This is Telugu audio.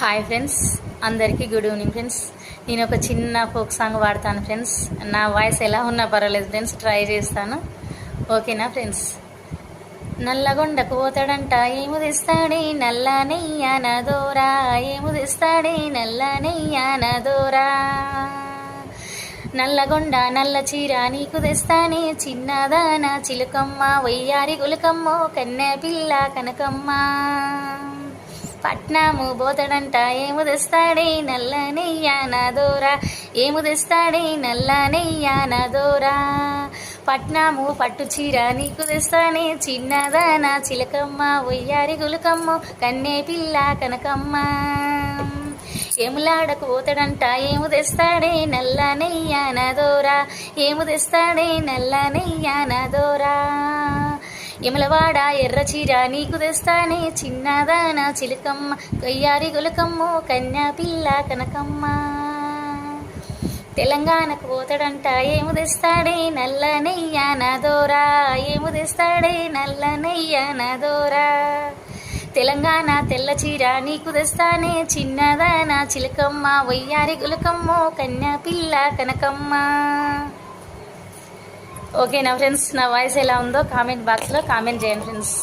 హాయ్ ఫ్రెండ్స్ అందరికీ గుడ్ ఈవినింగ్ ఫ్రెండ్స్ నేను ఒక చిన్న ఫోక్ సాంగ్ పాడతాను ఫ్రెండ్స్ నా వాయిస్ ఎలా ఉన్నా పర్వాలేదు ఫ్రెండ్స్ ట్రై చేస్తాను. ఓకేనా ఫ్రెండ్స్ నల్లగొండకు పోతాడంట ఏము తెస్తాడే? నల్ల నెయ్య నదోరా ఏము తెస్తాడే? నల్ల నెయ్య నదోరా నల్లగొండ నల్ల చీర నీకు తెస్తానే. చిన్నదాన చిలుకమ్మ వయ్యారి గులకమ్మో కన్నె పిల్ల కనకమ్మ. పట్నము పోతాడంట ఏము తెస్తాడే నల్ల నా దోరా? ఏము తెస్తాడే నల్ల నా దోరా? పట్నాము పట్టు చీర నీకు తెస్తానే చిన్నదాన చిలకమ్మ ఒయ్యారి గులకమ్మ కన్నే పిల్ల కనకమ్మ. ఏములాడకు పోతాడంట ఏము తెస్తాడే నల్ల నా దోరా? ఏము తెస్తాడే నల్ల నా దోరా? ఎమలవాడ ఎర్ర చీర నీకు తెస్తానే చిన్నదాన చిలుకమ్మ కొయ్యారి గులకమ్మ కన్యా పిల్ల కనకమ్మ. తెలంగాణకు పోతాడంట ఏము తెస్తాడే నల్ల నెయ్య నదోరా ఏము తెస్తాడే నల్ల నెయ్య నదోరా తెలంగాణ తెల్ల చీర నీకు తెస్తానే చిన్నదాన చిలకమ్మ వయ్యారి గులకమ్మ కన్యా పిల్ల కనకమ్మ. ఓకేనా ఫ్రెండ్స్ నా వాయిస్ ఎలా ఉందో కామెంట్ బాక్స్లో కామెంట్ చేయండి ఫ్రెండ్స్